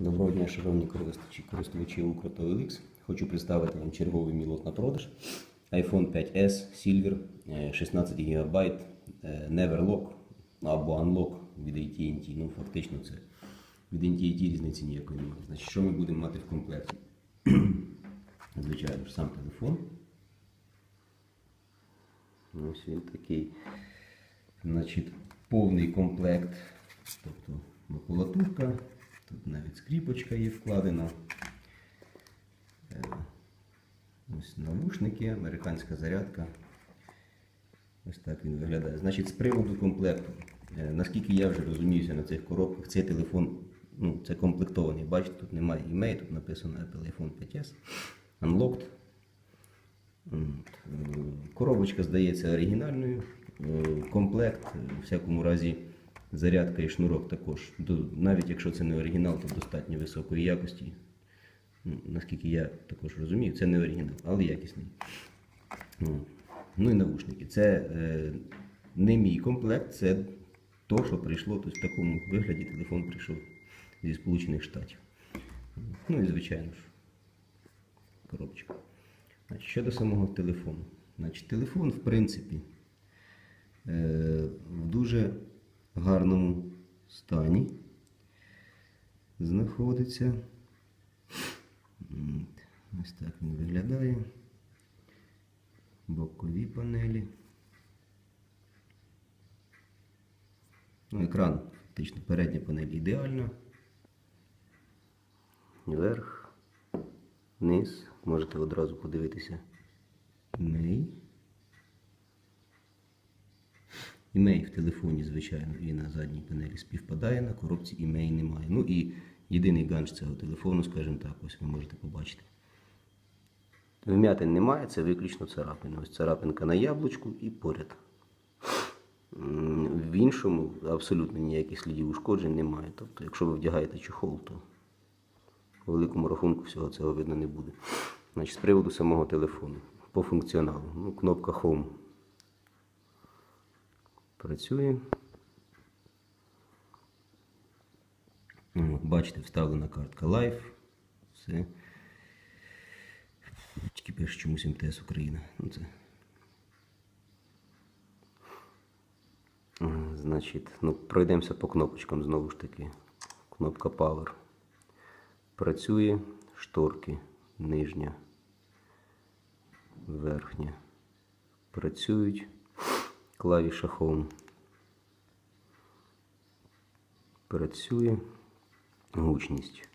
Доброго дня, шановні користувачі, користувачі Укрто OLX. Хочу представити вам черговий мій лот на продаж. iPhone 5s Silver, е, 16 ГБ, е, Neverlock або Unlock від AT&T. Ну, фактично це від AT&T різниці ніякої немає. Значить, що ми будемо мати в комплекті? Звичайно ж, сам телефон. Ось він такий. Значить, повний комплект. Тобто макулатурка, тут навіть скріпочка є вкладена. Е, Ось навушники, американська зарядка. Ось так він виглядає. Значить, з приводу комплекту. е, Наскільки я вже розуміюся на цих коробках, цей телефон ну, це комплектований. Бачите, тут немає імей, тут написано Apple iPhone 5s. Unlocked. Е, Коробочка здається оригінальною. Комплект, в всякому разі, зарядка і шнурок також. Навіть якщо це не оригінал, то достатньо високої якості. Ну, Наскільки я також розумію, це не оригінал, але якісний. Ну, Ну і навушники. Це е, не мій комплект, це то, що прийшло. Тобто в такому вигляді телефон прийшов зі Сполучених Штатів. Ну і звичайно ж, коробочка. Значить, щодо самого телефону. Значить, телефон, в принципі, е, в дуже гарному стані знаходиться. Ось так він виглядає. Бокові панелі. Ну, екран, фактично, передня панель ідеальна. Вверх, вниз. Можете одразу подивитися. Імей. Імей в телефоні, звичайно, і на задній панелі співпадає, на коробці імей немає. Ну і єдиний ганч цього телефону, скажімо так, ось ви можете побачити. Вмятин немає, це виключно царапини. Ось царапинка на яблучку і поряд. В іншому абсолютно ніяких слідів ушкоджень немає. Тобто, якщо ви вдягаєте чехол, то по великому рахунку всього цього видно не буде. Значить, з приводу самого телефону. По функціоналу. Ну, кнопка Home працює. Бачите, вставлена картка Life. Все. Тільки пише чомусь МТС Україна. Ну, це. Значить, ну, пройдемося по кнопочкам знову ж таки. Кнопка Power. Працює шторки нижня, верхня. Працюють клавіша Home. Працює гучність.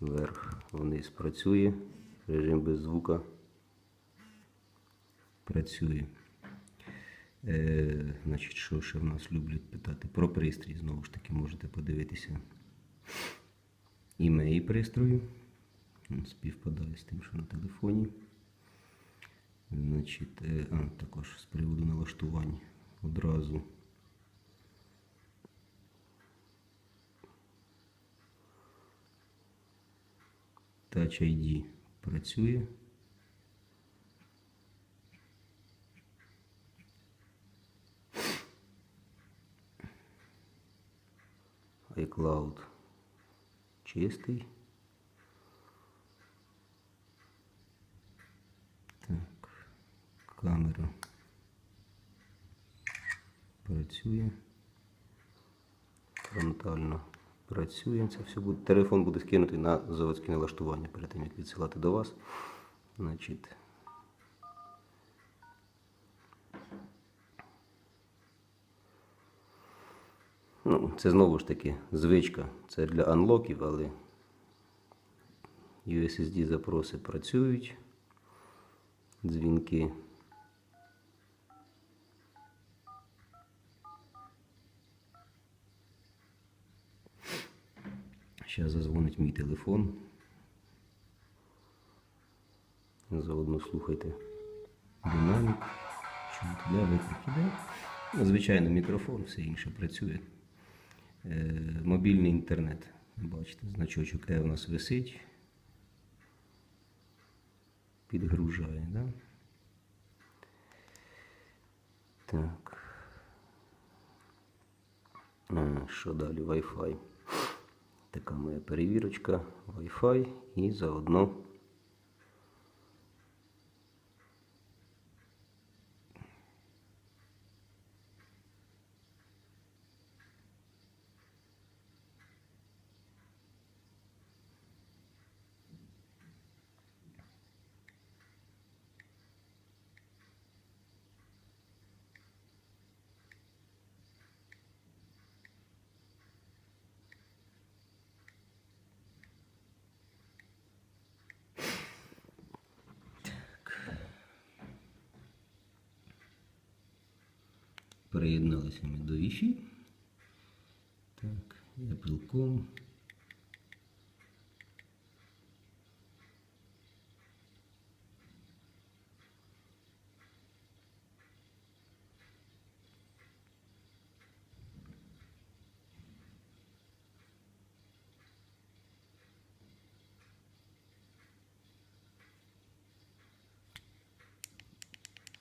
Вверх вниз працює. Режим без звука. Працює. Е, значить, що ще в нас люблять питати? Про пристрій, знову ж таки, можете подивитися. Імей пристрою. Співпадає з тим, що на телефоні. Значить, е, а, також з приводу налаштувань одразу. Touch ID працює. iCloud чистий. Камера працює. Фронтально працює. Це все буде. Телефон буде скинутий на заводське налаштування перед тим, як відсилати до вас. Значить, Ну, це знову ж таки звичка. Це для анлоків, але USSD запроси працюють. Дзвінки. Зараз зазвонить мій телефон. Заодно слухайте динамік. Чому туди виклик іде? Ну, Звичайно, мікрофон, все інше працює. Е, мобільний інтернет. Бачите, значочок Е у нас висить. Підгружає, да? Так. А, що далі? Wi-Fi. Так така моя перевірочка Wi-Fi і заодно приєдналися ми до Wi-Fi. Так, Apple.com.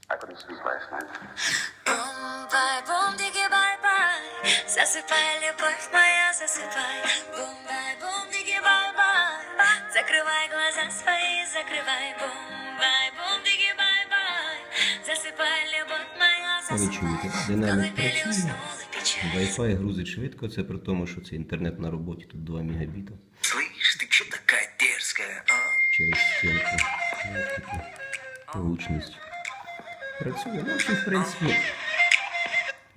I couldn't sleep last night. Бум-бай, бум, диги, бай-бай Засыпай, любовь моя, засыпай Бум-бай, бум, диги, бай-бай Закрывай глаза свои, закрывай Бум-бай, бум, диги, бай-бай Засыпай, любовь моя, Ви засыпай чуєте, динамік Колыбели працює. уснула печаль Wi-Fi грузить швидко, це при тому, що це інтернет на роботі, тут 2 мегабіта Слышь, ты че такая дерзкая, а? через стінку. Ось таку Гучність. Працює. Ну, в принципі,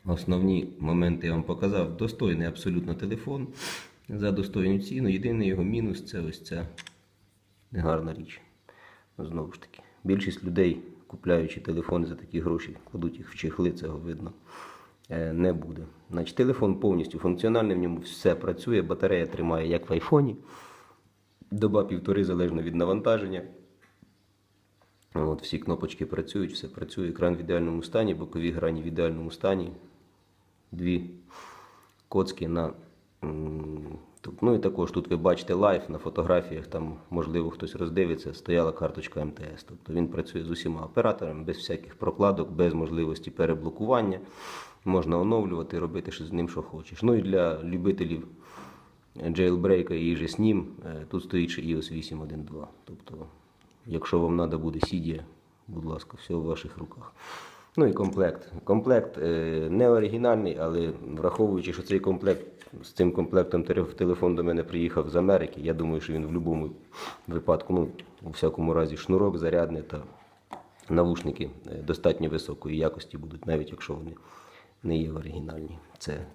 основні моменти я вам показав. Достойний абсолютно телефон за достойну ціну. Єдиний його мінус це ось ця негарна річ. Знову ж таки, більшість людей, купляючи телефони за такі гроші, кладуть їх в чехли, цього видно. е, Не буде. Значить, телефон повністю функціональний, в ньому все працює, батарея тримає як в айфоні. Доба півтори залежно від навантаження. От, всі кнопочки працюють, все працює. Екран в ідеальному стані, бокові грані в ідеальному стані. Дві коцки на. Ну і також тут ви бачите лайф на фотографіях, там, можливо, хтось роздивиться, стояла карточка МТС. Тобто він працює з усіма операторами, без всяких прокладок, без можливості переблокування. Можна оновлювати, робити що з ним, що хочеш. Ну і для любителів jailbreak і же з ним, тут стоїть ще iOS 8.1.2. Тобто, якщо вам треба буде Cydia, будь ласка, все в ваших руках. Ну і комплект. Комплект е, не оригінальний, але враховуючи, що цей комплект з цим комплектом телефон до мене приїхав з Америки, я думаю, що він в будь-якому випадку, ну, у всякому разі, шнурок зарядний та навушники е, достатньо високої якості будуть, навіть якщо вони не є оригінальні. Це,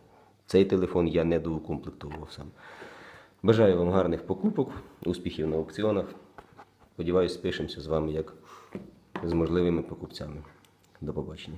цей телефон я не доукомплектовував сам. Бажаю вам гарних покупок, успіхів на аукціонах. Сподіваюсь, спишемося з вами як з можливими покупцями. До побачення.